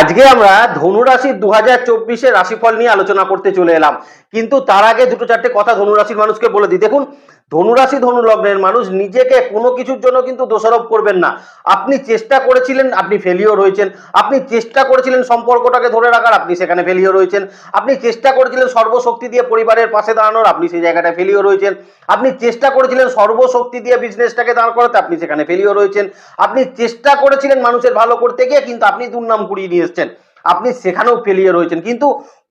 আজকে আমরা ধনুরাশির দু হাজার চব্বিশের রাশিফল নিয়ে আলোচনা করতে চলে এলাম। কিন্তু তার আগে দুটো চারটে কথা ধনুরাশির মানুষকে বলে দিই। দেখুন ধনুরাশি ধনু লগ্নের মানুষ নিজেকে কোনো কিছুর জন্য কিন্তু দোষারোপ করবেন না। আপনি চেষ্টা করেছিলেন, আপনি ফেলিওর হয়েছেন। আপনি চেষ্টা করেছিলেন সম্পর্কটাকে ধরে রাখার, আপনি সেখানে ফেলিওর হয়েছেন। আপনি চেষ্টা করেছিলেন সর্বশক্তি দিয়ে পরিবারের পাশে দাঁড়ানোর, আপনি সেই জায়গাটায় ফেলিওর হয়েছেন। আপনি চেষ্টা করেছিলেন সর্বশক্তি দিয়ে বিজনেসটাকে দাঁড় করাতে, আপনি সেখানে ফেলিওর হয়েছেন। আপনি চেষ্টা করেছিলেন মানুষের ভালো করতে গিয়ে, কিন্তু আপনি দুর্নাম কুড়িয়ে নিয়ে এসছেন। আপনি সেখানেও ফেলিওর হয়েছেন। কিন্তু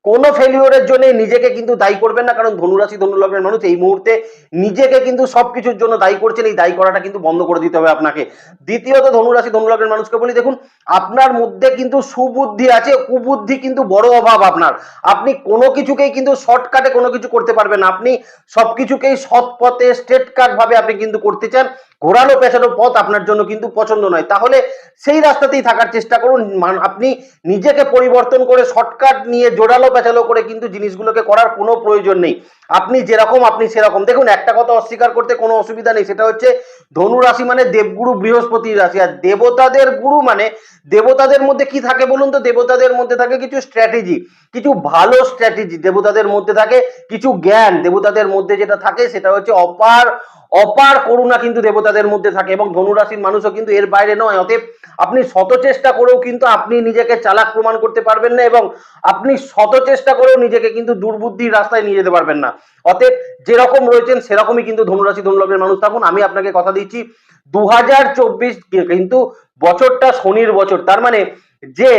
কোনো ফেলিওরের জন্য নিজেকে কিন্তু দায়ী করবেন না, কারণ ধনুরাশি ধনুলগ্নের মানুষ এই মুহূর্তে নিজেকে কিন্তু সবকিছুর জন্য দায়ী করছেন। এই দায়ী করাটা কিন্তু বন্ধ করে দিতে হবে আপনাকে। দ্বিতীয়ত, ধনুরাশি ধনুলগ্নের মানুষকে বলি, দেখুন, আপনার মধ্যে কিন্তু সুবুদ্ধি আছে, কুবুদ্ধি কিন্তু বড় অভাব আপনার। আপনি কোনো কিছুকেই কিন্তু শর্টকাটে কোনো কিছু করতে পারবেন আপনি সবকিছুকেই সৎ পথে স্ট্রেট কাট ভাবে আপনি কিন্তু করতে চান। ঘোরালো পেছানো পথ আপনার জন্য কিন্তু পছন্দ নয়। তাহলে সেই রাস্তাতেই থাকার চেষ্টা করুন। আপনি নিজেকে পরিবর্তন করে শর্টকাট নিয়ে জোড়ালো পেঁচালো করে কিন্তু জিনিসগুলোকে করার কোনো প্রয়োজন নেই। আপনি যেরকম, আপনি সেরকম। দেখুন, একটা কথা অস্বীকার করতে কোনো অসুবিধা নেই। সেটা হচ্ছে ধনু রাশি মানে দেবগুরু বৃহস্পতির রাশি। আর দেবতাদের গুরু মানে দেবতাদের মধ্যে কি থাকে বলুন তো? দেবতাদের মধ্যে থাকে কিছু স্ট্র্যাটেজি কিছু ভালো স্ট্র্যাটেজি দেবতাদের মধ্যে থাকে কিছু জ্ঞান। দেবতাদের মধ্যে যেটা থাকে সেটা হচ্ছে অপার অপার করুণা কিন্তু দেবতাদের মধ্যে থাকে এবং ধনুরাশির মানুষও কিন্তু এর বাইরে নয়। অতএব আপনি শত চেষ্টা করেও কিন্তু আপনি নিজেকে চালাক প্রমাণ করতে পারবেন না এবং আপনি শত চেষ্টা করেও নিজেকে কিন্তু দুর্বুদ্ধির রাস্তায় নিয়ে যেতে পারবেন না। অতএব যেরকম রয়েছেন সেরকমই কিন্তু ধনুরাশি, ধনুলগ্নের মানুষ থাকুন। আমি আপনাকে কথা দিচ্ছি দু হাজার চব্বিশ কিন্তু বছরটা শনির বছর। তার মানে যে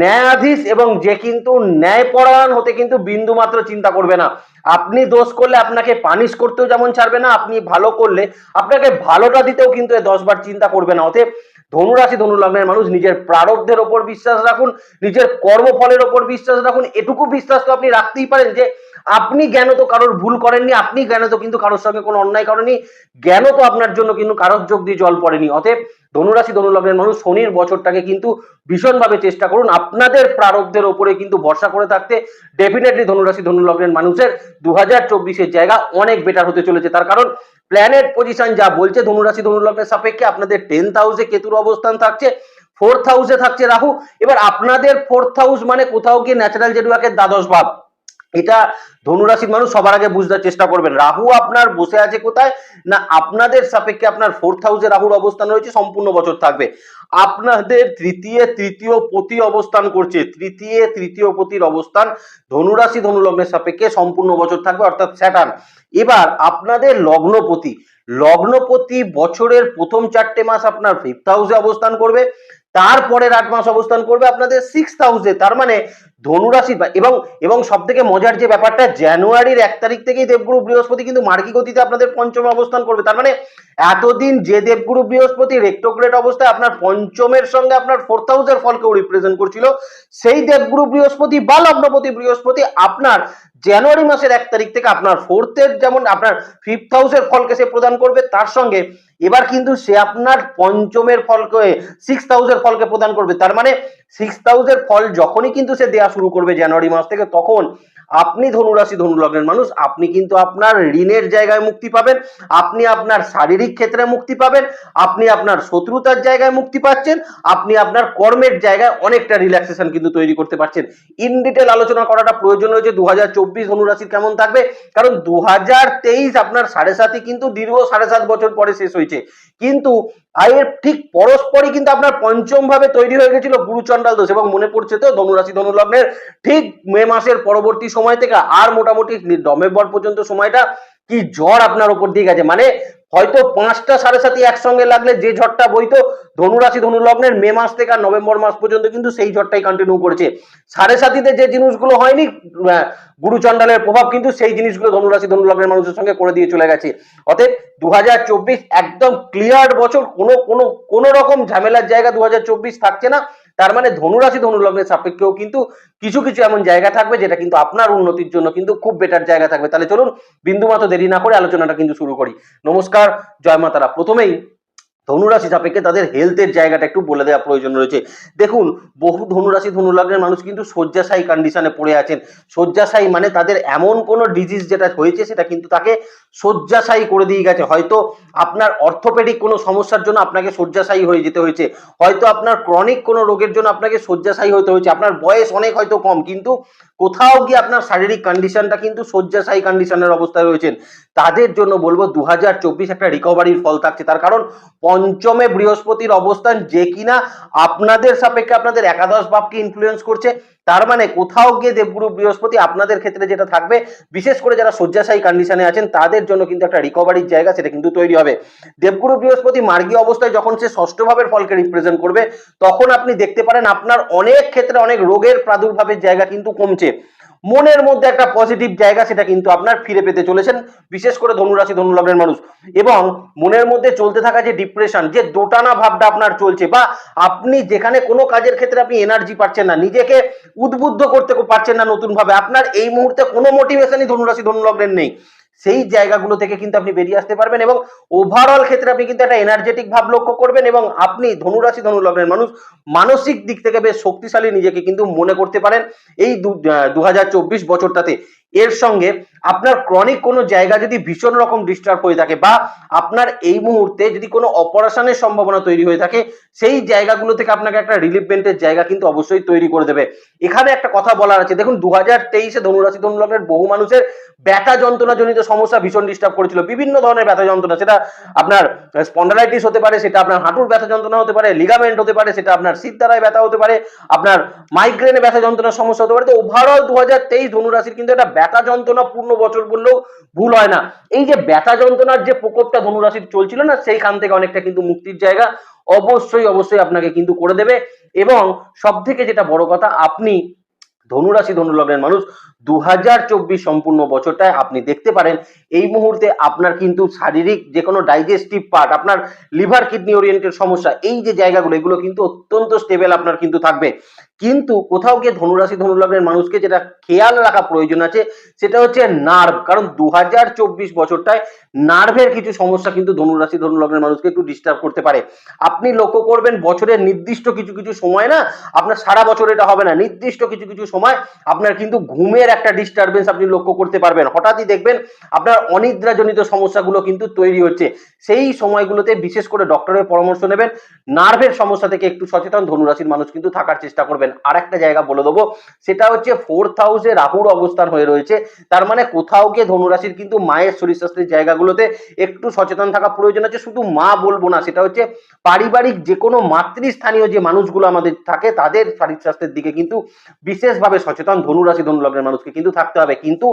ন্যায়াধীশ এবং যে কিন্তু ন্যায়পরায়ণ হতে কিন্তু বিন্দু মাত্র চিন্তা করবে না। আপনি দোষ করলে আপনাকে পানিশ করতেও যেমন ছাড়বে না, আপনি ভালো করলে আপনাকে ভালোটা দিতেও কিন্তু দশবার চিন্তা করবে না। অতএব ধনুরাশি, ধনুলগ্নের মানুষ, নিজের প্রারব্ধের ওপর বিশ্বাস রাখুন, নিজের কর্মফলের ওপর বিশ্বাস রাখুন, এটুকু বিশ্বাস তো আপনি রাখতেই পারেন যে আপনি জ্ঞান তো কারোর ভুল করেননি, আপনি জ্ঞান তো কিন্তু কারোর সঙ্গে কোনো অন্যায় করেনি জ্ঞান তো আপনার জন্য কিন্তু কারোর যোগ দিয়ে জল পড়েনি। অতএব ধনুরাশি, ধনুলগ্নের মানুষ শনির বছরটাকে কিন্তু ভীষণভাবে চেষ্টা করুন আপনাদের প্রারব্ধের ওপরে কিন্তু ভরসা করে থাকতে। ডেফিনেটলি ধনুরাশি, ধনুলগ্নের মানুষের দু হাজার চব্বিশের জায়গা অনেক বেটার হতে চলেছে। তার কারণ প্ল্যানেট পজিশন যা বলছে ধনুরাশি, ধনুলগ্নের সাপেক্ষে আপনাদের টেন্থ হাউসে কেতুর অবস্থান থাকছে ফোর্থ হাউসে থাকছে রাহু। এবার আপনাদের ফোর্থ হাউস মানে কোথাও গিয়ে ন্যাচারাল জেডুয়াকের দ্বাদশ ভাব। এটা ধনুরাশির মানুষ সবার আগে বুঝতে চেষ্টা করবেন। রাহু আপনার বসে আছে কোথায়? না, আপনাদের সাপেক্ষে আপনার ফোর্থ হাউসে রাহুর অবস্থান রয়েছে, সম্পূর্ণ বছর থাকবে। আপনাদের তৃতীয় তৃতীয় পতি অবস্থান করছে। তৃতীয় তৃতীয় পতির অবস্থান ধনুরাশি ধনুলগ্নের সাপেক্ষে সম্পূর্ণ বছর থাকবে, অর্থাৎ স্যাটার্ন। এবার আপনাদের লগ্নপতি লগ্নপতি বছরের প্রথম চারটে মাস আপনার ফিফথ হাউসে অবস্থান করবে, তারপরের আট মাস অবস্থান করবে আপনাদের সিক্স হাউসে তার মানে ধনুরাশি এবং এবং সব থেকে মজার যে ব্যাপারটা, জানুয়ারির এক তারিখ থেকেই দেবগুরু বৃহস্পতি কিন্তু মার্কি গতিতে আপনাদের পঞ্চমে অবস্থান করবে। তার মানে এতদিন যে দেবগুরু বৃহস্পতি রেক্টোগ্রেট অবস্থায় আপনার পঞ্চমের সঙ্গে আপনার ফোর্থ হাউসের ফলকেও রিপ্রেজেন্ট করছিল, সেই দেবগুরু বৃহস্পতি বা লগ্নপতি বৃহস্পতি আপনার জানুয়ারি মাসের এক তারিখ থেকে আপনার ফোর্থের যেমন আপনার ফিফথ হাউসের ফলকে সে প্রদান করবে, তার সঙ্গে এবার কিন্তু সে আপনার পঞ্চমের ফলকে সিক্স হাউসের ফলকে প্রদান করবে। তার মানে সিক্স হাউসের ফল যখনই কিন্তু সে দেয়া শুরু করবে জানুয়ারি মাস থেকে, তখন আপনি ধনুরাশি, ধনুলগ্নের মানুষ, আপনি কিন্তু আপনার ঋণের জায়গায় মুক্তি পাবেন, আপনি আপনার শারীরিক ক্ষেত্রে মুক্তি পাবেন, আপনি আপনার শত্রুতার জায়গায় মুক্তি পাচ্ছেন, আপনি আপনার কর্মের জায়গায় অনেকটা রিল্যাক্সেশন কিন্তু তৈরি করতে পারছেন। ইন ডিটেল আলোচনা করাটা প্রয়োজন রয়েছে দু হাজার চব্বিশ ধনুরাশির কেমন থাকবে? কারণ দু হাজার তেইশ আপনার সাড়ে সাতই কিন্তু দীর্ঘ সাড়ে সাত বছর পরে শেষ হয়েছে। কিন্তু আয়ের ঠিক পরস্পরই কিন্তু আপনার পঞ্চম ভাবে তৈরি হয়ে গেছিল গুরুচণ্ডাল দোষ এবং মনে পড়ছে তো ধনুরাশি ধনুলগ্নের ঠিক মে মাসের পরবর্তী সময় থেকে আর মোটামুটি নভেম্বর পর্যন্ত সময়টা কি জ্বর আপনার উপর দিয়ে গেছে? মানে হয়তো পাঁচটা সাড়ে সাতই একসঙ্গে লাগলে যে ঝড়টা বইতো ধনুরাশি ধনুলগ্নের মে মাস থেকে আর নভেম্বর মাস পর্যন্ত কিন্তু সেই ঝড়টাই কন্টিনিউ করেছে। সাড়ে সাতিতে যে জিনিসগুলো হয়নি আহ, গুরুচণ্ডালের প্রভাব কিন্তু সেই জিনিসগুলো ধনুরাশি ধনুলগ্নের মানুষের সঙ্গে করে দিয়ে চলে গেছে। অতএব দু হাজার চব্বিশ একদম ক্লিয়ার বছর কোনো কোনো কোনো রকম ঝামেলার জায়গা দু হাজার চব্বিশ থাকছে না। তার মানে ধনুরাশি ধনুলগ্নের সাপেক্ষেও কিন্তু কিছু কিছু এমন জায়গা থাকবে যেটা কিন্তু আপনার উন্নতির জন্য কিন্তু খুব বেটার জায়গা থাকবে। তাহলে চলুন বিন্দু মাত্র দেরি না করে আলোচনাটা কিন্তু শুরু করি। নমস্কার, জয় মাতারা প্রথমেই ধনুরাশি সাপেক্ষে তাদের হেলথের জায়গাটা একটু বলে দেওয়া প্রয়োজন রয়েছে। দেখুন, বহু ধনুরাশি ধনুলগ্নের মানুষ কিন্তু শয্যাশায়ী কন্ডিশনে পড়ে আছেন। শয্যাশায়ী মানে তাদের এমন কোনো ডিজিজ যেটা হয়েছে সেটা কিন্তু তাকে শয্যাশায়ী করে দিয়ে গেছে। হয়তো আপনার অর্থোপেডিক কোনো সমস্যার জন্য আপনাকে শয্যাশায়ী হয়ে যেতে হয়েছে। হয়তো আপনার ক্রনিক কোনো রোগের জন্য আপনাকে শয্যাশায়ী হতে হয়েছে। আপনার বয়স অনেক হয়তো কম, কিন্তু কোথাও গিয়ে আপনার শারীরিক কন্ডিশনটা কিন্তু শয্যাশায়ী কন্ডিশনের অবস্থায় রয়েছেন। তাদের জন্য বলব দু হাজার চব্বিশ একটা রিকভারির ফল থাকছে। তার কারণ, পঞ্চমে বৃহস্পতির অবস্থান যে কিনা আপনাদের সাপেক্ষে আপনাদের একাদশ ভাবকে ইনফ্লুয়েন্স করছে। তার মানে কোথাও গিয়ে দেবগুরু বৃহস্পতি আপনাদের ক্ষেত্রে যেটা থাকবে, বিশেষ করে যারা শয্যাশায়ী কন্ডিশনে আছেন, তাদের জন্য কিন্তু একটা রিকভারির জায়গা সেটা কিন্তু তৈরি হবে। দেবগুরু বৃহস্পতি মার্গী অবস্থায় যখন সে ষষ্ঠ ভাবের ফলকে রিপ্রেজেন্ট করবে, তখন আপনি দেখতে পারেন আপনার অনেক ক্ষেত্রে অনেক রোগের প্রাদুর্ভাবের জায়গা কিন্তু কমছে। মনের মধ্যে একটা পজিটিভ জায়গা সেটা কিন্তু আপনার ফিরে পেতে চলেছেন। বিশেষ করে ধনুরাশি, ধনুলগ্নের মানুষ। এবং মনের মধ্যে চলতে থাকা যে ডিপ্রেশন যে দোটানা ভাবটা আপনার চলছে বা আপনি যেখানে কোনো কাজের ক্ষেত্রে আপনি এনার্জি পাচ্ছেন না, নিজেকে উদ্বুদ্ধ করতে পারছেন না নতুনভাবে, আপনার এই মুহূর্তে কোনো মোটিভেশনই ধনুরাশি, ধনুলগ্নের নেই। সেই জায়গাগুলো থেকে কিন্তু আপনি বেরিয়ে আসতে পারবেন এবং ওভারঅল ক্ষেত্রে আপনি কিন্তু একটা এনার্জেটিক ভাব লক্ষ্য করবেন এবং আপনি ধনুরাশি ধনুলগ্নের মানুষ মানসিক দিক থেকে বেশ শক্তিশালী নিজেকে কিন্তু মনে করতে পারেন। এই দু হাজার চব্বিশ বছরটাতে এর সঙ্গে আপনার ক্রনিক কোনো জায়গা যদি ভীষণ রকম ডিস্টার্ব হয়ে থাকে বা আপনার এই মুহূর্তে যদি কোনো অপারেশনের সম্ভাবনা তৈরি হয়ে থাকে, সেই জায়গাগুলো থেকে আপনাকে একটা রিলিফমেন্টের জায়গা কিন্তু অবশ্যই তৈরি করে দেবে। এখানে একটা কথা বলার আছে, দেখুন দু হাজার তেইশে ধনুরাশি, ধনুলগ্নের বহু মানুষের ব্যথা যন্ত্রণাজনিত সমস্যা ভীষণ ডিস্টার্ব করেছিল। বিভিন্ন ধরনের ব্যথা যন্ত্রণা, সেটা আপনার স্পন্ডালাইটিস হতে পারে, সেটা আপনার হাঁটুর ব্যথা যন্ত্রণা হতে পারে লিগামেন্ট হতে পারে, সেটা আপনার শীত দ্বারায় ব্যথা হতে পারে, আপনার মাইগ্রেনে ব্যথা যন্ত্রণার সমস্যা হতে পারে। তো ওভারঅল দু হাজার তেইশ ধনুরাশির কিন্তু একটা ব্যথা যন্ত্রণা পূর্ণ বছর বললেও ভুল হয় না। এই যে ব্যথা যন্ত্রণার যে প্রকোপটা ধনুরাশির চলছিল না, সেইখান থেকে অনেকটা কিন্তু মুক্তির জায়গা অবশ্যই অবশ্যই আপনাকে কিন্তু করে দেবে। এবং সব থেকে যেটা বড় কথা, আপনি ধনুরাশি, ধনুলগ্নের মানুষ দু হাজার চব্বিশ সম্পূর্ণ বছরটায় আপনি দেখতে পারেন। এই মুহূর্তে আপনার কিন্তু শারীরিক যে কোনো ডাইজেস্টিভ পার্ট আপনার লিভার কিডনি ওরিয়েন্টেড সমস্যা, এই যে জায়গাগুলো, এগুলো কিন্তু অত্যন্ত স্টেবল আপনার কিন্তু থাকবে। কিন্তু কোথাও গিয়ে ধনুরাশি, ধনুলগ্নের মানুষকে যেটা খেয়াল রাখা প্রয়োজন আছে, সেটা হচ্ছে নার্ভ কারণ দু হাজার চব্বিশ বছরটায় নার্ভের কিছু সমস্যা কিন্তু ধনুরাশি, ধনুলগ্নের মানুষকে একটু ডিস্টার্ব করতে পারে। আপনি লক্ষ্য করবেন, বছরের নির্দিষ্ট কিছু কিছু সময় না, আপনার সারা বছর এটা হবে না। নির্দিষ্ট কিছু কিছু সময় আপনার কিন্তু ঘুমের একটা ডিস্টারবেন্স আপনি লক্ষ্য করতে পারবেন। হঠাৎই দেখবেন আপনার অনিদ্রাজনিত সমস্যাগুলো কিন্তু তৈরি হচ্ছে। সেই সময়গুলোতে বিশেষ করে ডক্টরের পরামর্শ নেবেন। নার্ভের সমস্যা থেকে একটু সচেতন। ধনুরাশির মানুষ কিন্তু থাকার চেষ্টা করবেন। আর একটা জায়গা বলে দেবো, সেটা হচ্ছে ফোর্থ হাউসে রাহুর অবস্থান হয়ে রয়েছে। তার মানে কোথাও গিয়ে ধনুরাশির কিন্তু মায়ের শরীর স্বাস্থ্যের জায়গাগুলোতে একটু সচেতন থাকা প্রয়োজন আছে। শুধু মা বলব না, সেটা হচ্ছে পারিবারিক যে কোনো মাতৃস্থানীয় যে মানুষগুলো আমাদের থাকে, তাদের শরীর স্বাস্থ্যের দিকে কিন্তু বিশেষভাবে সচেতন। ধনুরাশি, ধনুলগ্নের মানুষকে কিন্তু থাকতে হবে। কিন্তু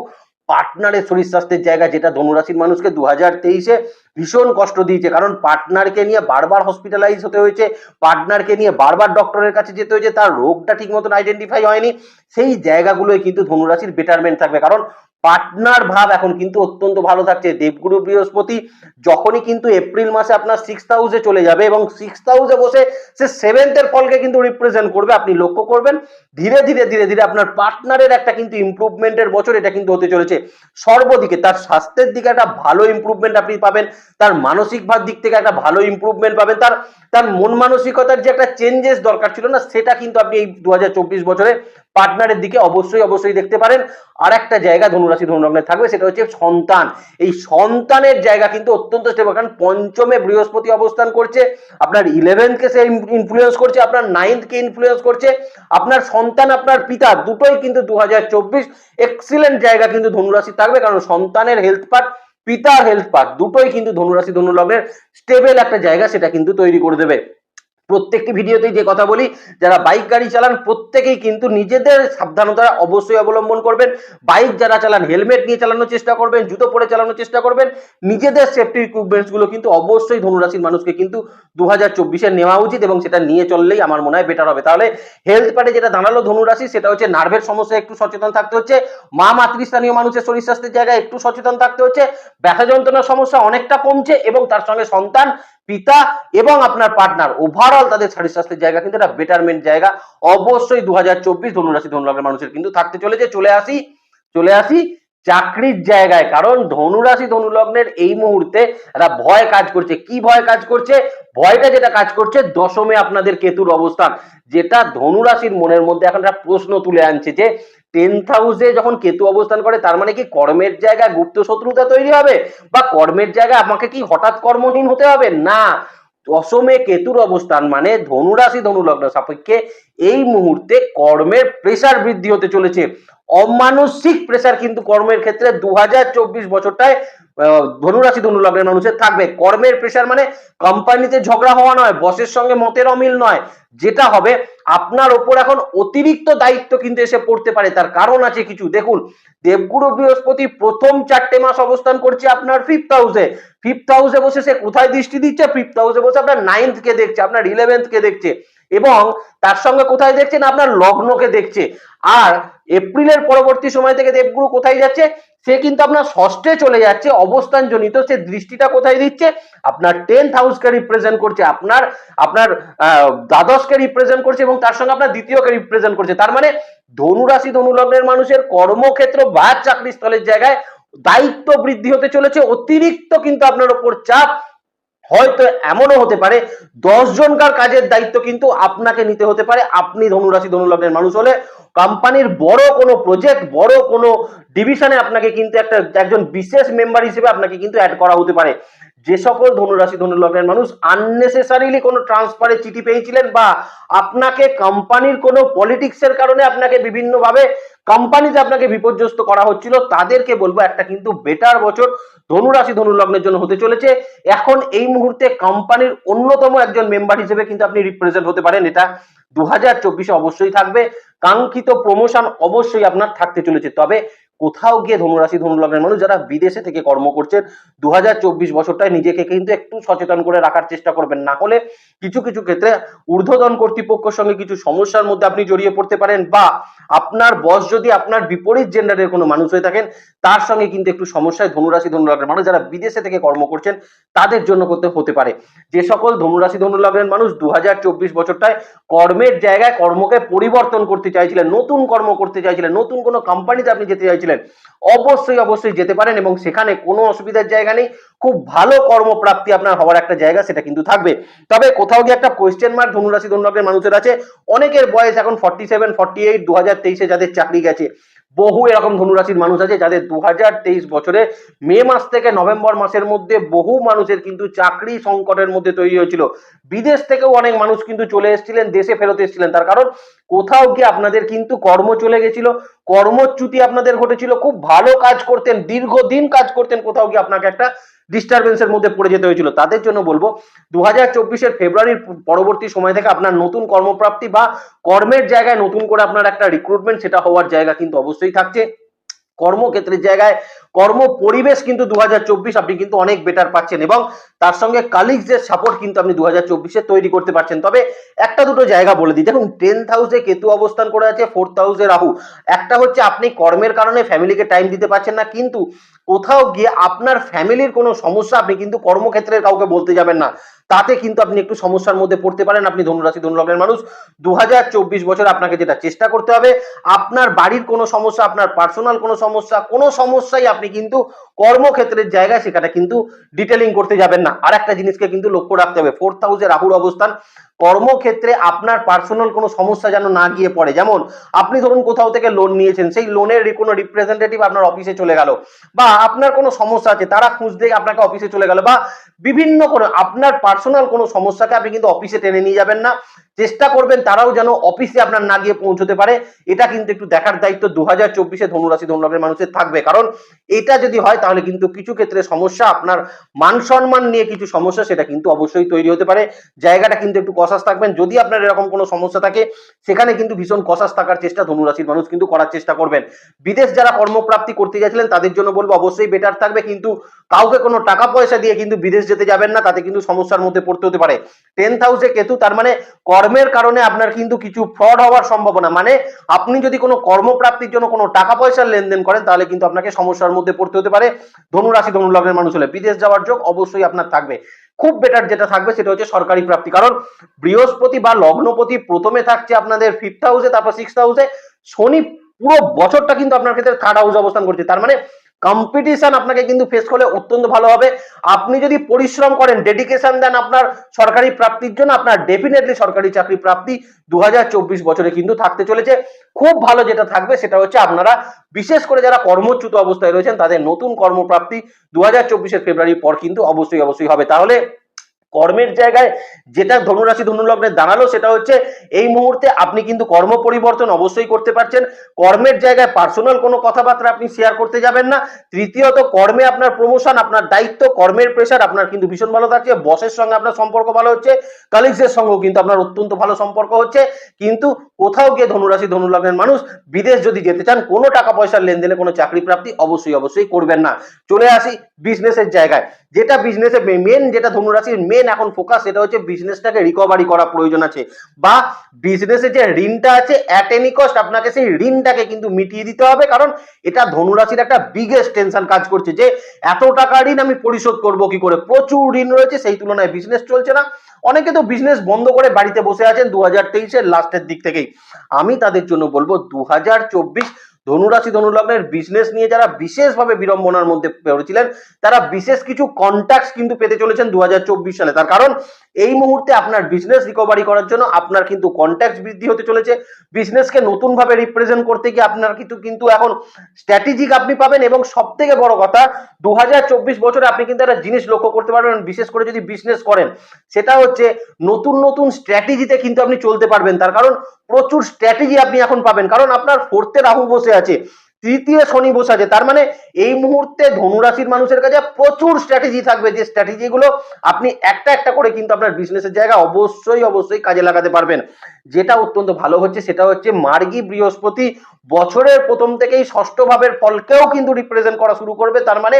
পার্টনারের শরীর স্বাস্থ্যের জায়গা যেটা ধনুরাশির মানুষকে দু হাজার তেইশে ভীষণ কষ্ট দিয়েছে। কারণ পার্টনারকে নিয়ে বারবার হসপিটালাইজ হতে হয়েছে, পার্টনারকে নিয়ে বারবার ডক্টরের কাছে যেতে হয়েছে, তার রোগটা ঠিক মতন আইডেন্টিফাই হয়নি। সেই জায়গাগুলোয় কিন্তু ধনুরাশির বেটারমেন্ট থাকবে। কারণ পার্টনার ভাব এখন কিন্তু অত্যন্ত ভালো থাকছে। দেবগুরু বৃহস্পতি যখনই কিন্তু এপ্রিল মাসে আপনার সিক্স হাউসে চলে যাবে এবং সিক্স হাউসে বসে সে সেভেন্থের ফলকে কিন্তু রিপ্রেজেন্ট করবে। আপনি লক্ষ্য করবেন, ধীরে ধীরে ধীরে ধীরে আপনার পার্টনারের একটা কিন্তু ইম্প্রুভমেন্টের বছর এটা কিন্তু হতে চলেছে। সর্বদিকে তার স্বাস্থ্যের দিকে একটা ভালো ইম্প্রুভমেন্ট আপনি পাবেন, তার মানসিক ভাব দিক থেকে একটা ভালো ইম্প্রুভমেন্ট পাবেন, তার তার মন মানসিকতার যে একটা চেঞ্জেস দরকার ছিল না, সেটা কিন্তু আপনি এই দুহাজার চব্বিশ বছরে পার্টনারের দিকে অবশ্যই অবশ্যই দেখতে পারেন। আর একটা জায়গা ধনুরাশি ধনুলগ্নে থাকবে, সেটা হচ্ছে সন্তান। এই সন্তানের জায়গা কিন্তু অত্যন্ত স্টেবল কারণ পঞ্চমে বৃহস্পতি অবস্থান করছে, আপনার ইলেভেন্থকে সে ইনফ্লুয়েন্স করছে, আপনার নাইন্থকে ইনফ্লুয়েন্স করছে, আপনার সন্তান, আপনার পিতা, দুটোই কিন্তু দু হাজার চব্বিশ এক্সিলেন্ট জায়গা কিন্তু ধনুরাশি থাকবে, কারণ সন্তানের হেলথ পার্ট পিতার হেলথ পার্ট দুটোই কিন্তু ধনুরাশি, ধনুলগ্নের স্টেবেল একটা জায়গা সেটা কিন্তু তৈরি করে দেবে। প্রত্যেকটি ভিডিওতেই যে কথা বলি, যারা বাইক গাড়ি চালান প্রত্যেকেই কিন্তু নিজেদের সাবধানতা অবশ্যই অবলম্বন করবেন। বাইক যারা চালান, হেলমেট নিয়ে চালানোর চেষ্টা করবেন, জুতো পরে চালানোর চেষ্টা করবেন, নিজেদের সেফটি ইকুইপমেন্টসগুলো কিন্তু অবশ্যই ধনুরাশির মানুষকে কিন্তু দু হাজার নেওয়া উচিত এবং সেটা নিয়ে চললেই আমার মনে হয় বেটার হবে। তাহলে হেলথ পার্টে যেটা দাঁড়াল ধনুরাশি, সেটা হচ্ছে নার্ভের সমস্যা, একটু সচেতন থাকতে হচ্ছে। মা মাতৃস্থানীয় মানুষের শরীর স্বাস্থ্যের জায়গায় একটু সচেতন থাকতে হচ্ছে। ব্যথা যন্ত্রণার সমস্যা অনেকটা কমছে এবং তার সঙ্গে সন্তান পিতা এবং আপনার পার্টনার ওভারঅল তাদের শরীর স্বাস্থ্যের জায়গা কিন্তু একটা বেটারমেন্ট জায়গা। অবশ্যই দু হাজার চব্বিশ ধনুরাশি ধনুলগ্নের মানুষের কিন্তু থাকতে চলেছে। চলে আসি চলে আসি চাকরির জায়গায়। কারণ ধনুরাশি ধনুলগ্নের এই মুহূর্তে একটা ভয় কাজ করছে। কি ভয় কাজ করছে? ভয়টা যেটা কাজ করছে, দশমে আপনাদের কেতুর অবস্থান। যেটা ধনুরাশির মনের মধ্যে এখন একটা প্রশ্ন তুলে আনছে যে টেন্থ হাউসে যখন কেতু অবস্থান করে, তার মানে কি কর্মের জায়গায় গুপ্ত শত্রুতা তৈরি হবে? বা কর্মের জায়গায় আমাকে কি হঠাৎ কর্মহীন হতে হবে? না। দশমে কেতুর অবস্থান মানে ধনুরাশি ধনুলগ্ন সাপেক্ষে এই মুহূর্তে কর্মের প্রেসার বৃদ্ধি হতে চলেছে। অমানসিক প্রেসার কিন্তু কর্মের ক্ষেত্রে দু হাজার চব্বিশ বছরটায় ধনুরাশি ধনুলগ্নের মানুষের থাকবে। কর্মের প্রেশার মানে কোম্পানিতে ঝগড়া হওয়া নয় বসের সঙ্গে মতের অমিল নয়। যেটা হবে, আপনার ওপর এখন অতিরিক্ত দায়িত্ব কিন্তু এসে পড়তে পারে। তার কারণ আছে কিছু। দেখুন, দেবগুরু বৃহস্পতি প্রথম চারটে মাস অবস্থান করছে আপনার ফিফথ হাউসে ফিফথ হাউসে বসে সে কোথায় দৃষ্টি দিচ্ছে? ফিফথ হাউসে বসে আপনার নাইন্থ কে দেখছে, আপনার ইলেভেন্থ কে দেখছে। এবং তার সঙ্গে কোথায় দেখছেন? আপনার লগ্নকে দেখছে। আর এপ্রিলের পরবর্তী সময় থেকে দেবগুরু কোথায় যাচ্ছে? সে কিন্তু আপনার ষষ্ঠে চলে যাচ্ছে অবস্থান জনিত সে দৃষ্টিটা কোথায় দিচ্ছে? আপনার টেন্থ হাউসকে রিপ্রেজেন্ট করছে, আপনার আপনার দ্বাদশকে রিপ্রেজেন্ট করছে এবং তার সঙ্গে আপনার দ্বিতীয়কে রিপ্রেজেন্ট করছে। তার মানে ধনুরাশি ধনুলগ্নের মানুষের কর্মক্ষেত্র বা চাকরি স্থলের জায়গায় দায়িত্ব বৃদ্ধি হতে চলেছে, অতিরিক্ত কিন্তু আপনার ওপর চাপ। হয়তো এমনও হতে পারে দশ জনকার কাজের দায়িত্ব কিন্তু আপনাকে নিতে হতে পারে। আপনি ধনুরাশি ধনুলগ্নের মানুষ হলে কোম্পানির বড় কোনো প্রজেক্ট বড় কোনো ডিভিশনে আপনাকে কিন্তু একটা, একজন বিশেষ মেম্বার হিসেবে আপনাকে কিন্তু অ্যাড করা হতে পারে। যে সকল ধনুরাশি ধনুলগ্নের মানুষ আননেসেসারিলি কোনো ট্রান্সফারের চিঠি পেয়েছিলেন বা আপনাকে কোম্পানির কোনো পলিটিক্সের কারণে আপনাকে বিভিন্নভাবে কোম্পানিতে আপনাকে বিপর্যস্ত করা হচ্ছিল, তাদেরকে বলব একটা কিন্তু বেটার বছর ধনুরাশি ধনুলগ্নের জন্য হতে চলেছে। এখন এই মুহূর্তে কোম্পানির অন্যতম একজন মেম্বার হিসেবে কিন্তু আপনি রিপ্রেজেন্ট হতে পারেন, এটা দু হাজার অবশ্যই থাকবে। কাঙ্ক্ষিত প্রমোশন অবশ্যই আপনার থাকতে চলেছে। তবে কোথাও গিয়ে ধনুরাশি, ধনুলগ্নের মানুষ যারা বিদেশে থেকে কর্ম করছেন দু হাজার চব্বিশ বছরটায় নিজেকে কিন্তু একটু সচেতন করে রাখার চেষ্টা করবেন। না হলে কিছু কিছু ক্ষেত্রে ঊর্ধ্বতন কর্তৃপক্ষের সঙ্গে কিছু সমস্যার মধ্যে আপনি জড়িয়ে পড়তে পারেন বা আপনার বস যদি আপনার বিপরীত জেন্ডারের কোনো মানুষ হয়ে থাকেন, তার সঙ্গে কিন্তু একটু সমস্যায় ধনুরাশি, ধনুলগ্নের মানুষ যারা বিদেশে থেকে কর্ম করছেন, তাদের জন্য করতে, হতে পারে। যে সকল ধনুরাশি, ধনুলগ্নের মানুষ দু হাজার চব্বিশ বছরটায় কর্মের জায়গায় কর্মকে পরিবর্তন করতে চাইছিলেন, নতুন কর্ম করতে চাইছিলেন, নতুন কোনো কোম্পানিতে আপনি যেতে চাইছিলেন অবশ্যই অবশ্যই যেতে পারেন এবং সেখানে কোনো অসুবিধার জায়গা নেই। খুব ভালো কর্মপ্রাপ্তি আপনার হওয়ার একটা জায়গা সেটা কিন্তু থাকবে। তবে কোথাও গিয়ে একটা কোয়েশ্চেন মার্ক ধনুরাশি ধনুরাগের মানুষের আছে। অনেকের বয়স এখন ফর্টি সেভেন ফর্টি এইট দু হাজার তেইশে যাদের চাকরি গেছে। বহু এরকম ধনুরাশির মানুষ আছে যাদের দু বছরে মে মাস থেকে নভেম্বর মাসের মধ্যে বহু মানুষের কিন্তু চাকরি সংকটের মধ্যে তৈরি হয়েছিল। বিদেশ থেকেও অনেক মানুষ কিন্তু চলে এসেছিলেন, দেশে ফেরত এসেছিলেন। তার কারণ কোথাও গিয়ে আপনাদের কিন্তু কর্ম চলে গেছিল, কর্মচ্যুতি আপনাদের ঘটেছিল, খুব ভালো কাজ করতেন, দীর্ঘদিন কাজ করতেন, কোথাও গিয়ে আপনাকে একটা ডিস্টারবেন্সের মধ্যে পড়ে যেতে হয়েছিল। তাদের জন্য বলব দু হাজার চব্বিশের ফেব্রুয়ারির পরবর্তী সময় থেকে আপনার নতুন কর্মপ্রাপ্তি বা কর্মের জায়গায় নতুন করে আপনার একটা রিক্রুটমেন্ট সেটা হওয়ার জায়গা কিন্তু অবশ্যই থাকছে। কর্মক্ষেত্রের জায়গায় কর্ম পরিবেশ কিন্তু দু হাজার চব্বিশ আপনি কিন্তু অনেক বেটার পাচ্ছেন এবং তার সঙ্গে কালিগসের সাপোর্ট কিন্তু আপনি দু হাজার তৈরি করতে পারছেন। তবে একটা দুটো জায়গা বলে দিই। দেখুন টেন্থ হাউসে কেতু অবস্থান করে আছে ফোর্থ হাউসে রাহু। একটা হচ্ছে আপনি কর্মের কারণে ফ্যামিলিকে টাইম দিতে পারছেন না, কিন্তু কোথাও গিয়ে আপনার ফ্যামিলির কোনো সমস্যা আপনি কিন্তু কর্মক্ষেত্রের কাউকে বলতে যাবেন না। তাতে কিন্তু আপনি একটু সমস্যার মধ্যে পড়তে পারেন। আপনি ধনুরাশি, ধনুলগ্নের মানুষ। দু বছর আপনাকে যেটা চেষ্টা করতে হবে, আপনার বাড়ির কোনো সমস্যা, আপনার পার্সোনাল কোনো সমস্যা, কোনো সমস্যাই আপনি কিন্তু কর্মক্ষেত্রের জায়গায় সেখানে কিন্তু ডিটেলিং করতে যাবেন না। আর একটা জিনিসকে কিন্তু লক্ষ্য রাখতে হবে। ফোর্থ হাউসে রাহুর অবস্থান। কর্মক্ষেত্রে আপনার পার্সোনাল কোনো সমস্যা যেন না গিয়ে পড়ে। যেমন, আপনি ধরুন কোথাও থেকে লোন নিয়েছেন, সেই লোনের কোনো রিপ্রেজেন্টেটিভ আপনার অফিসে চলে গেল, বা আপনার কোনো সমস্যা আছে, তারা খুঁজতে আপনাকে অফিসে চলে গেল, বা বিভিন্ন কোনো আপনার পার্সোনাল কোনো সমস্যাকে আপনি কিন্তু অফিসে টেনে নিয়ে যাবেন না। চেষ্টা করবেন তারাও যেন অফিসে আপনার না গিয়ে পৌঁছতে পারে। এটা কিন্তু একটু দেখার দায়িত্ব দু হাজার চব্বিশে ধনুরাশি ধনুলগ্নের মানুষের থাকবে। কারণ, এটা যদি হয় তাহলে কিন্তু কিছু ক্ষেত্রে সমস্যা, আপনার মান সম্মান নিয়ে কিছু সমস্যা, সেটা কিন্তু অবশ্যই তৈরি হতে পারে। জায়গাটা কিন্তু একটু কষাস থাকবেন। যদি আপনার এরকম কোনো সমস্যা থাকে, সেখানে কিন্তু ভীষণ কষাস থাকার চেষ্টা ধনুরাশির মানুষ কিন্তু করার চেষ্টা করবেন। বিদেশ যারা কর্মপ্রাপ্তি করতে গেছিলেন, তাদের জন্য বলব অবশ্যই বেটার থাকবে, কিন্তু কাউকে কোনো টাকা পয়সা দিয়ে কিন্তু বিদেশ যেতে যাবেন না, তাতে কিন্তু সমস্যার মধ্যে পড়তে হতে পারে। টেন্থ হাউসে কেতু, তার মানে কর্মের কারণে আপনার কিন্তু কিছু ফ্রড হওয়ার সম্ভাবনা। মানে আপনি যদি কোনো কর্মপ্রাপ্তির জন্য কোনো টাকা পয়সার লেনদেন করেন, তাহলে কিন্তু আপনাকে সমস্যার মধ্যে পড়তে হতে পারে। ধনুরাশি, ধনুলগ্নের মানুষ হলে বিদেশ যাওয়ার যোগ অবশ্যই আপনার থাকবে। খুব বেটার যেটা থাকবে সেটা হচ্ছে সরকারি প্রাপ্তি। কারণ বৃহস্পতি বা লগ্নপতি প্রথমে থাকছে আপনাদের ফিফথ হাউসে তারপর সিক্স হাউসে শনি পুরো বছরটা কিন্তু আপনার ক্ষেত্রে থার্ড হাউস অবস্থান করছে। তার মানে কম্পিটিশন আপনাকে কিন্তু ফেস করলে অত্যন্ত ভালো হবে। আপনি যদি পরিশ্রম করেন ডেডিকেশন দেন আপনার সরকারি প্রাপ্তির জন্য, আপনার ডেফিনেটলি সরকারি চাকরি প্রাপ্তি দু হাজার চব্বিশ বছরে কিন্তু থাকতে চলেছে। খুব ভালো যেটা থাকবে সেটা হচ্ছে আপনারা বিশেষ করে যারা কর্মচ্যুত অবস্থায় রয়েছেন, তাদের নতুন কর্মপ্রাপ্তি দু হাজার চব্বিশের ফেব্রুয়ারির পর কিন্তু অবশ্যই অবশ্যই হবে। তাহলে কর্মের জায়গায় যেটা ধনুরাশি ধনুলগ্নে দাঁড়াল সেটা হচ্ছে এই মুহূর্তে আপনি কিন্তু কর্ম পরিবর্তন অবশ্যই করতে পারছেন। কর্মের জায়গায় পার্সোনাল কোনো কথাবার্তা আপনি শেয়ার করতে যাবেন না। তৃতীয়ত, কর্মে আপনার প্রমোশন আপনার দায়িত্ব, কর্মের প্রেশার আপনার কিন্তু ভীষণ ভালো থাকছে। বসের সঙ্গে আপনার সম্পর্ক ভালো হচ্ছে। কালিগসের সঙ্গেও কিন্তু আপনার অত্যন্ত ভালো সম্পর্ক হচ্ছে। কিন্তু কোথাও গিয়ে ধনুরাশি ধনুলগ্নের মানুষ বিদেশ যদি যেতে চান, কোনো টাকা পয়সার লেনদেনে কোনো চাকরি প্রাপ্তি অবশ্যই অবশ্যই করবেন না। চলে আসি বিজনেসের জায়গায়। যেটা বিজনেসে মেন যেটা ধনুরাশির মেন এখন ফোকাস সেটা হচ্ছে বিজনেসটাকে রিকভারি করা প্রয়োজন আছে। বা বিজনেসে যে ঋণটা আছে অ্যাট এনি কস্ট আপনাকে সেই ঋণটাকে কিন্তু মিটিয়ে দিতে হবে, কারণ এটা ধনুরাশির একটা বিগেস্ট টেনশন কাজ করছে যে এত টাকা ঋণ আমি পরিশোধ করব কি করে? প্রচুর ঋণ রয়েছে, সেই তুলনায় বিজনেস চলছে না। অনেকে তো বিজনেস বন্ধ করে বাড়িতে বসে আছেন দু হাজার তেইশের লাস্টের দিক থেকেই। আমি তাদের জন্য বলব দু হাজার চব্বিশ ধনুরাশি ধনুলগ্নের বিজনেস নিয়ে যারা বিশেষভাবে বিড়ম্বনার মধ্যে পড়েছিলেন, তারা বিশেষ কিছু কন্ট্যাক্ট কিন্তু পেতে চলেছেন দু হাজার চব্বিশ সালে। তার কারণ, এই মুহূর্তে আপনার বিজনেস রিকভারি করার জন্য আপনার কিন্তু কন্ট্যাক্ট বৃদ্ধি হতে চলেছে। বিজনেসকে নতুনভাবে রিপ্রেজেন্ট করতে গিয়ে আপনার কিন্তু কিন্তু এখন স্ট্র্যাটেজিক আপনি পাবেন এবং সব থেকে বড় কথা দু হাজার চব্বিশ বছরে আপনি কিন্তু একটা জিনিস লক্ষ্য করতে পারবেন, বিশেষ করে যদি বিজনেস করেন, সেটা হচ্ছে নতুন নতুন স্ট্র্যাটেজিতে কিন্তু আপনি চলতে পারবেন। তার কারণ, প্রচুর স্ট্র্যাটেজি আপনি এখন পাবেন। কারণ আপনার ফোর্থে রাহু বসে আছে। তৃতীয় শনি বসে আছে। তার মানে এই মুহূর্তে ধনুরাশির মানুষের কাছে প্রচুর স্ট্র্যাটেজি থাকবে যে স্ট্র্যাটেজি গুলো আপনি একটা একটা করে কিন্তু আপনার বিজনেসের জায়গা অবশ্যই অবশ্যই কাজে লাগাতে পারবেন। যেটা অত্যন্ত ভালো হচ্ছে সেটা হচ্ছে মার্গী বৃহস্পতি বছরের প্রথম থেকেই ষষ্ঠ ভাবের ফলকেও কিন্তু রিপ্রেজেন্ট করা শুরু করবে। তার মানে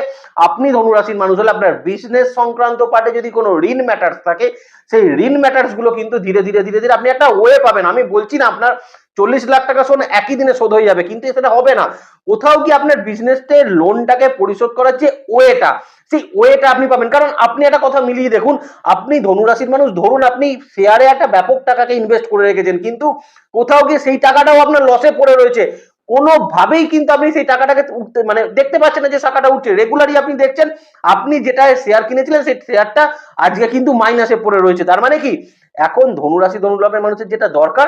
আপনি ধনুরাশির মানুষ হলে আপনার বিজনেস সংক্রান্ত পার্টে যদি কোনো ঋণ ম্যাটার্স থাকে, সেই ঋণ ম্যাটার্সগুলো কিন্তু ধীরে ধীরে ধীরে ধীরে আপনি একটা ওয়ে পাবেন। আমি বলছি না আপনার চল্লিশ লাখ টাকা শোন একই দিনে শোধ হয়ে যাবে, কিন্তু সেটা হবে না। কোথাও কি আপনার বিজনেসের লোনটাকে পরিশোধ করার যে ওয়েটা, সেই ওয়েটা আপনি পাবেন। কারণ আপনি একটা কথা মিলিয়ে দেখুন, আপনি ধনুরাশির মানুষ, ধরুন আপনি শেয়ারে একটা ব্যাপক টাকাকে ইনভেস্ট করে রেখেছেন, কিন্তু কোথাও গিয়ে সেই টাকাটাও আপনার লসে পড়ে রয়েছে। কোনোভাবেই কিন্তু আপনি সেই টাকাটাকে উঠতে মানে দেখতে পাচ্ছেন না যে টাকাটা উঠছে। রেগুলারই আপনি দেখছেন, আপনি যেটা শেয়ার কিনেছিলেন, সেই শেয়ারটা আজকে কিন্তু মাইনাসে পড়ে রয়েছে। তার মানে কি? এখন ধনুরাশি, ধনুলগ্নের মানুষের যেটা দরকার